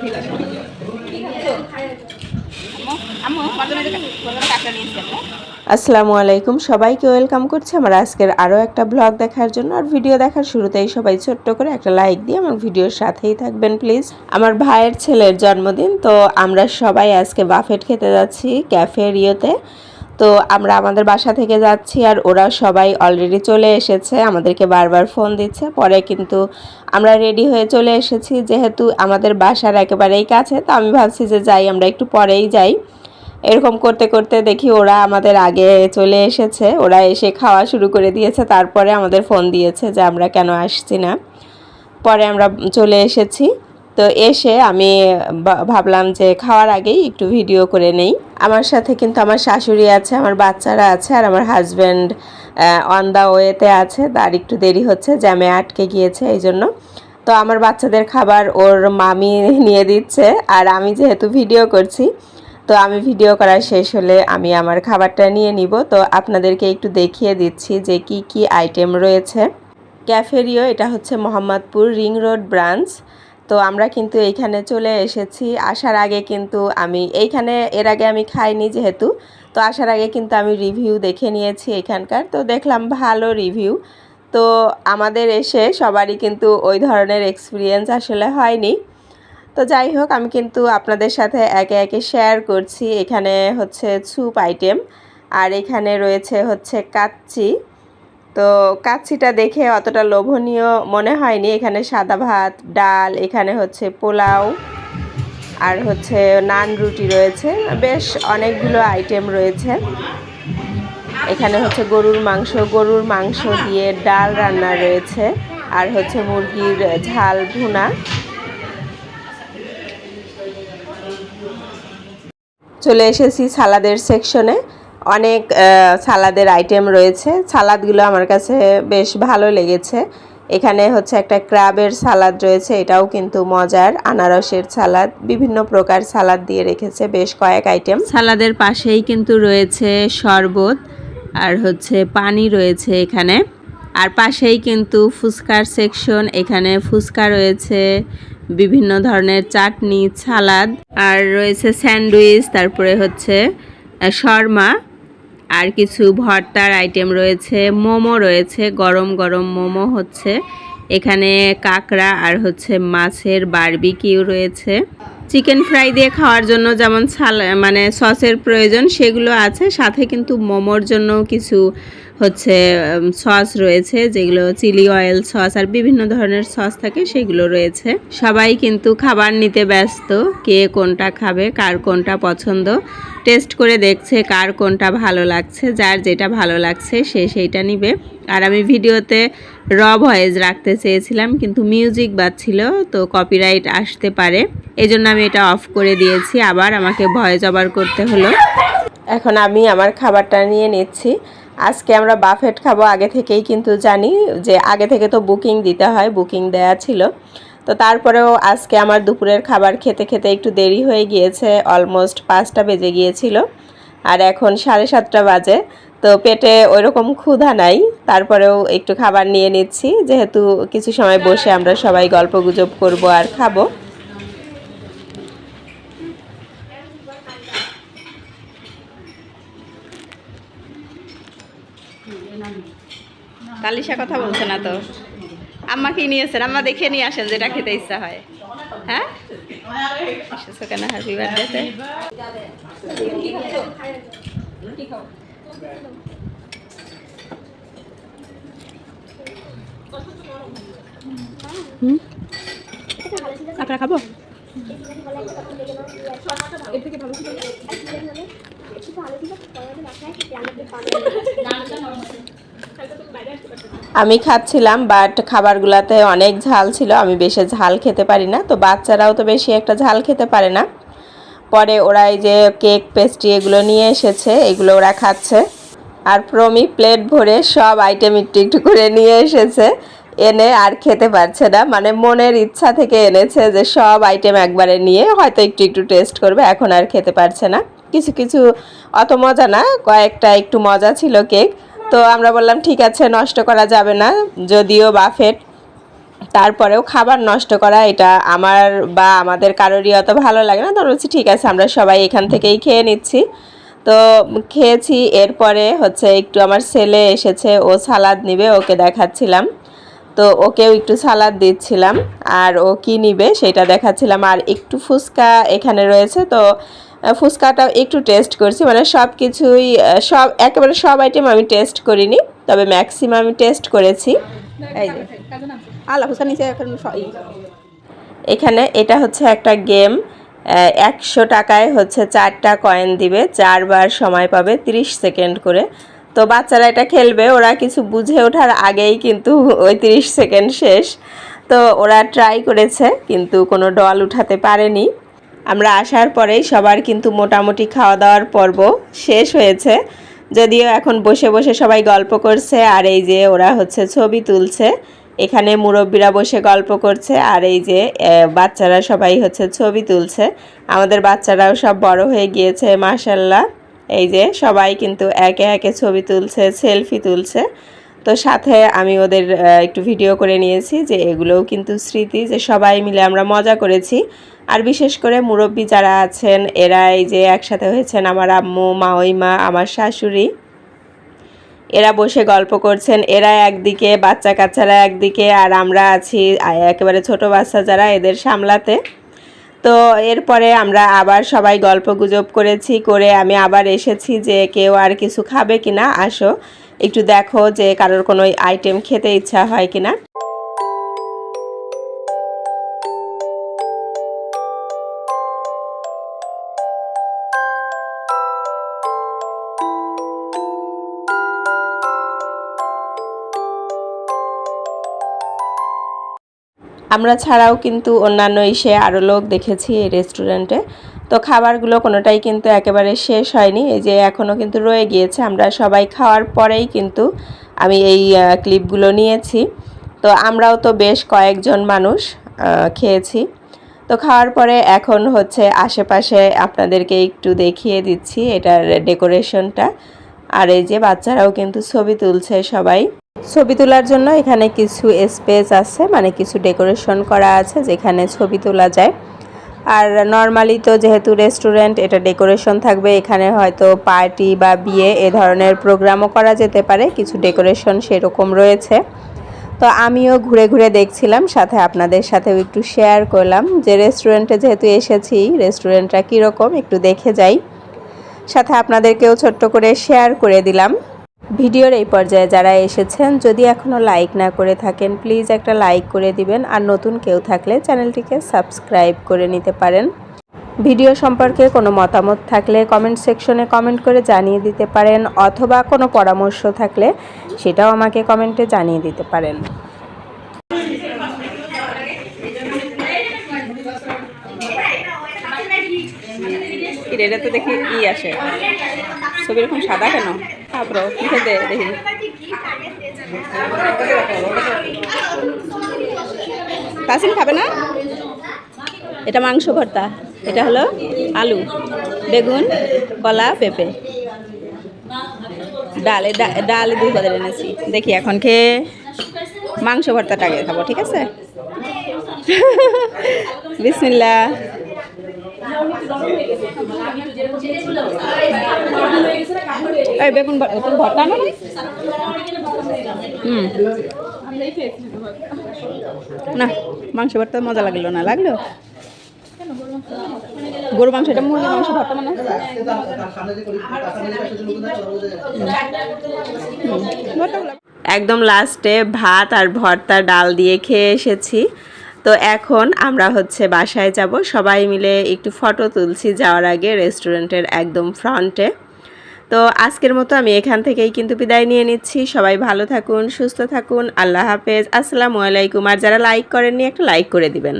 ঠিক আছে। আসসালামু আলাইকুম। সবাইকে ওয়েলকাম করছি আমার আজকের আরও একটা ব্লগ দেখার জন্য। আর ভিডিও দেখার শুরুতেই সবাই ছোট্ট করে একটা লাইক দিয়ে আমার ভিডিওর সাথেই থাকবেন প্লিজ। আমার ভাইয়ের ছেলের জন্মদিন তো আমরা সবাই আজকে বাফেট খেতে যাচ্ছি ক্যাফে রিওতে তো আমরা আমাদের বাসা থেকে যাচ্ছি আর ওরা সবাই অলরেডি চলে এসেছে, আমাদেরকে বারবার ফোন দিচ্ছে। পরে কিন্তু আমরা রেডি হয়ে চলে এসেছি, যেহেতু আমাদের বাসার একেবারেই কাছে, তো আমি ভাবছি যে যাই, আমরা একটু পরেই যাই। এরকম করতে করতে দেখি ওরা আমাদের আগে চলে এসেছে, ওরা এসে খাওয়া শুরু করে দিয়েছে, তারপরে আমাদের ফোন দিয়েছে যে আমরা কেন আসছি না। পরে আমরা চলে এসেছি। তো এসে আমি ভাবলাম যে খাওয়ার আগেই একটু ভিডিও করে নেই। আমার সাথে কিন্তু আমার শাশুড়ি আছে, আমার বাচ্চারা আছে আর আমার হাজব্যান্ড অন দ্য ওয়েতে আছে। তার একটু দেরি হচ্ছে জ্যামে আটকে গিয়েছে এই জন্য তো আমার বাচ্চাদের খাবার ওর মামি নিয়ে দিচ্ছে আর আমি যেহেতু ভিডিও করছি, তো আমি ভিডিও করা শেষ হলে আমি আমার খাবারটা নিয়ে নিব। তো আপনাদেরকে একটু দেখিয়ে দিচ্ছি যে কি কি আইটেম রয়েছে। ক্যাফেরিও এটা হচ্ছে মোহাম্মদপুর রিং রোড ব্রাঞ্চ তো আমরা কিন্তু এইখানে চলে এসেছি। আসার আগে কিন্তু আমি এইখানে, এর আগে আমি খাইনি যেহেতু, তো আসার আগে কিন্তু আমি রিভিউ দেখে নিয়েছি এখানকার। তো দেখলাম ভালো রিভিউ তো আমাদের এসে সবারই কিন্তু ওই ধরনের এক্সপিরিয়েন্স আসলে হয়নি। তো যাই হোক, আমি কিন্তু আপনাদের সাথে একে একে শেয়ার করছি। এখানে হচ্ছে স্যুপ আইটেম আর এখানে রয়েছে হচ্ছে কাচ্চি। তো কাচ্চিটা দেখে অতটা লোভনীয় মনে হয়নি। এখানে সাদা ভাত, ডাল, এখানে হচ্ছে পোলাও আর হচ্ছে নান রুটি রয়েছে। বেশ অনেকগুলো আইটেম রয়েছে। এখানে হচ্ছে গরুর মাংস গরুর মাংস দিয়ে ডাল রান্না রয়েছে আর হচ্ছে মুরগির ঝাল ভুনা। চলে এসেছি সালাদের সেকশনে অনেক সালাদের আইটেম রয়েছে। সালাদগুলো আমার কাছে বেশ ভালো লেগেছে। এখানে হচ্ছে একটা ক্রাবের সালাদ রয়েছে, এটাও কিন্তু মজার। আনারসের সালাদ, বিভিন্ন প্রকার সালাদ দিয়ে রেখেছে বেশ কয়েক আইটেম সালাদের পাশেই কিন্তু রয়েছে শরবত আর হচ্ছে পানি রয়েছে এখানে। আর পাশেই কিন্তু ফুচকার সেকশন এখানে ফুচকা রয়েছে, বিভিন্ন ধরনের চাটনি, সালাদ। আর রয়েছে স্যান্ডউইচ, তারপরে হচ্ছে শর্মা। আর কিছু ভর্তার আইটেম রয়েছে, মোমো রয়েছে, গরম গরম মোমো হচ্ছে। এখানে কাঁকড়া আর হচ্ছে মাছের বারবিকিউ রয়েছে। চিকেন ফ্রাই দিয়ে খাওয়ার জন্য যেমন মানে সসের প্রয়োজন সেগুলো আছে, সাথে কিন্তু মোমোর জন্য কিছু হচ্ছে সস রয়েছে, যেগুলো চিলি অয়েল সস আর বিভিন্ন ধরনের সস থাকে, সেগুলো রয়েছে। সবাই কিন্তু খাবার নিতে ব্যস্ত, কে কোনটা খাবে, কার কোনটা পছন্দ। টেস্ট করে দেখছে কার কোনটা ভালো লাগছে, যার যেটা ভালো লাগছে সে সেইটা নিবে। আর আমি ভিডিওতে র ভয়েস রাখতে চেয়েছিলাম, কিন্তু মিউজিক বাজছিল, তো কপিরাইট আসতে পারে। এই জন্য আমি এটা অফ করে দিয়েছি, আবার আমাকে ভয়েস ওভার করতে হলো। এখন আমি আমার খাবারটা নিয়ে নিচ্ছি। আজকে আমরা বাফেট খাব, আগে থেকেই কিন্তু জানি যে আগে থেকে তো বুকিং দিতে হয় বুকিং দেয়া ছিল। তো তারপরেও আজকে আমার দুপুরের খাবার খেতে খেতে একটু দেরি হয়ে গিয়েছে অলমোস্ট পাঁচটা বেজে গিয়েছিল, আর এখন সাড়ে সাতটা বাজে, তো পেটে ওইরকম ক্ষুধা নাই, তারপরেও একটু খাবার নিয়ে নিচ্ছি, যেহেতু কিছু সময় বসে আমরা সবাই গল্প গুজব করব আর খাব। তালিশা কথা বলছে না তো? আম্মা কি নিয়েছেন আম্মা দেখে নিয়ে আসেন যেটা খেতে ইচ্ছা হয়। হ্যাঁ? কাঁকড়া খাব? আমি খাচ্ছিলাম বাট খাবারগুলাতে অনেক ঝাল ছিল, আমি বেশি ঝাল খেতে পারি না। তো বাচ্চারাও তো বেশি একটা ঝাল খেতে পারে না। পরে ওরা এই যে কেক পেস্ট্রি এগুলো নিয়ে এসেছে, এগুলো ওরা খাচ্ছে। আর প্রমি প্লেট ভরে সব আইটেম একটু একটু করে নিয়ে এসেছে। এনে আর খেতে পারছে না। মানে মনের ইচ্ছা থেকে এনেছে যে সব আইটেম একবারে নিয়ে, হয়তো একটু একটু টেস্ট করবে, এখন আর খেতে পারছে না। কিছু কিছু অত মজা না, কয়েকটা একটু মজা ছিল কেক তো আমরা বললাম, ঠিক আছে, নষ্ট করা যাবে না। যদিও বাফেট তারপরেও খাবার নষ্ট করা, এটা আমার বা আমাদের কারোরই অত ভালো লাগে না। তো বলছি, ঠিক আছে, আমরা সবাই এখান থেকেই খেয়ে নিচ্ছি। তো খেয়েছি, এরপরে হচ্ছে একটু আমার ছেলে এসেছে, ও সালাদ নিবে, ওকে দেখাচ্ছিলাম। তো ওকেও একটু সালাদ দিচ্ছিলাম, আর ও কি নিবে সেটা দেখাচ্ছিলাম। আর একটু ফুচকা এখানে রয়েছে, তো ফুচকাটাও একটু টেস্ট করছি। মানে সব কিছুই সব একেবারে সব আইটেম আমি টেস্ট করিনি তবে ম্যাক্সিমাম আমি টেস্ট করেছি। এই যে। আল্লাহ হুসেন নিচে এখানে এটা হচ্ছে একটা গেম একশো টাকায় হচ্ছে চারটা কয়েন দিবে চারবার সময় পাবে 30 সেকেন্ড করে। তো বাচ্চারা এটা খেলবে ওরা কিছু বুঝে ওঠার আগেই কিন্তু ওই 30 সেকেন্ড শেষ। তো ওরা ট্রাই করেছে কিন্তু কোনো ডল উঠাতে পারেনি। আমরা আসার পরেই সবার কিন্তু মোটামুটি খাওয়া দাওয়ার পর্ব শেষ হয়েছে। যদিও এখন বসে বসে সবাই গল্প করছে, আর এই যে ওরা হচ্ছে ছবি তুলছে, এখানে মুরব্বীরা বসে গল্প করছে, আর এই যে বাচ্চারা সবাই হচ্ছে ছবি তুলছে। আমাদের বাচ্চারাও সব বড় হয়ে গিয়েছে মাশাল্লাহ এই যে সবাই কিন্তু একে একে ছবি তুলছে, সেলফি তুলছে। তো সাথে আমি ওদের একটু ভিডিও করে নিয়েছি যে এগুলোও কিন্তু স্মৃতি, যে সবাই মিলে আমরা মজা করেছি। আর বিশেষ করে মুরব্বী যারা আছেন এরাই যে একসাথে হয়েছেন আমার আম্মু মাওইমা আমার শাশুড়ি। এরা বসে গল্প করছেন, এরা একদিকে বাচ্চা কাচ্চারা একদিকে, আর আমরা আছি একেবারে ছোট বাচ্চা যারা এদের সামলাতে। তো এরপরে আমরা আবার সবাই গল্প গুজব করেছি, করে আমি আবার এসেছি যে কেউ আর কিছু খাবে কিনা, আসো। একটু দেখো যে কারোর কোনো আইটেম খেতে ইচ্ছা হয় কিনা। আমরা ছাড়াও কিন্তু অন্যান্য ইসে আরও লোক দেখেছি এই রেস্টুরেন্টে তো খাবারগুলো কোনোটাই কিন্তু একেবারে শেষ হয়নি। এই যে এখনও কিন্তু রয়ে গিয়েছে। আমরা সবাই খাওয়ার পরেই কিন্তু আমি এই ক্লিপগুলো নিয়েছি। তো আমরাও তো বেশ কয়েকজন মানুষ খেয়েছি। তো খাওয়ার পরে এখন হচ্ছে আশেপাশে আপনাদেরকে একটু দেখিয়ে দিচ্ছি এটার ডেকোরেশনটা। আর এই যে বাচ্চারাও কিন্তু ছবি তুলছে সবাই। ছবি তোলার জন্য এখানে কিছু স্পেস আছে মানে কিছু ডেকোরেশন করা আছে যেখানে ছবি তোলা যায়। আর নর্মালি তো যেহেতু রেস্টুরেন্ট এটা ডেকোরেশন থাকবে। এখানে হয়তো পার্টি বা বিয়ে এ ধরনের প্রোগ্রামও করা যেতে পারে। কিছু ডেকোরেশন সেরকম রয়েছে। তো আমিও ঘুরে ঘুরে দেখছিলাম, সাথে আপনাদের সাথেও একটু শেয়ার করলাম যে রেস্টুরেন্টে যেহেতু এসেছি রেস্টুরেন্টটা কীরকম একটু দেখে যাই। সাথে আপনাদেরকেও ছোট্ট করে শেয়ার করে দিলাম। ভিডিওর এই পর্যায়ে যারা এসেছেন, যদি এখনও লাইক না করে থাকেন প্লিজ একটা লাইক করে দিবেন। আর নতুন কেউ থাকলে চ্যানেলটিকে সাবস্ক্রাইব করে নিতে পারেন। ভিডিও সম্পর্কে কোনো মতামত থাকলে কমেন্ট সেকশনে কমেন্ট করে জানিয়ে দিতে পারেন, অথবা কোনো পরামর্শ থাকলে সেটাও আমাকে কমেন্টে জানিয়ে দিতে পারেন। এটা তো দেখি ই আসে। ছবি এরকম সাদা কেন? কি খেতে দেখি। তাসিম খাবে না? এটা মাংস ভর্তা। এটা হলো আলু, বেগুন, কলা, পেঁপে। ডাল ডাল দুই বদলে এনেছি। দেখি এখন খেয়ে মাংস ভর্তাটা আগে খাব, ঠিক আছে? বিসমিল্লা এই বেগুন ভর্তা হুম। না, মাংস ভর্তা মজা লাগল না, লাগল? গরু মাংস, এটা মুরগির মাংস ভর্তা মানে? একদম লাস্টে ভাত আর ভর্তা ডাল দিয়ে খেয়ে এসেছি। তো এখন আমরা হচ্ছে বাসায় যাব। সবাই মিলে একটু ফটো তুলছি যাওয়ার আগে রেস্টুরেন্টের একদম ফ্রন্টে। তো আজকের মতো আমি এখান থেকেই কিন্তু বিদায় নিয়ে নিচ্ছি। সবাই ভালো থাকুন, সুস্থ থাকুন। আল্লাহ হাফেজ। আসসালামু আলাইকুম। আর যারা লাইক করেননি, একটা লাইক করে দিবেন।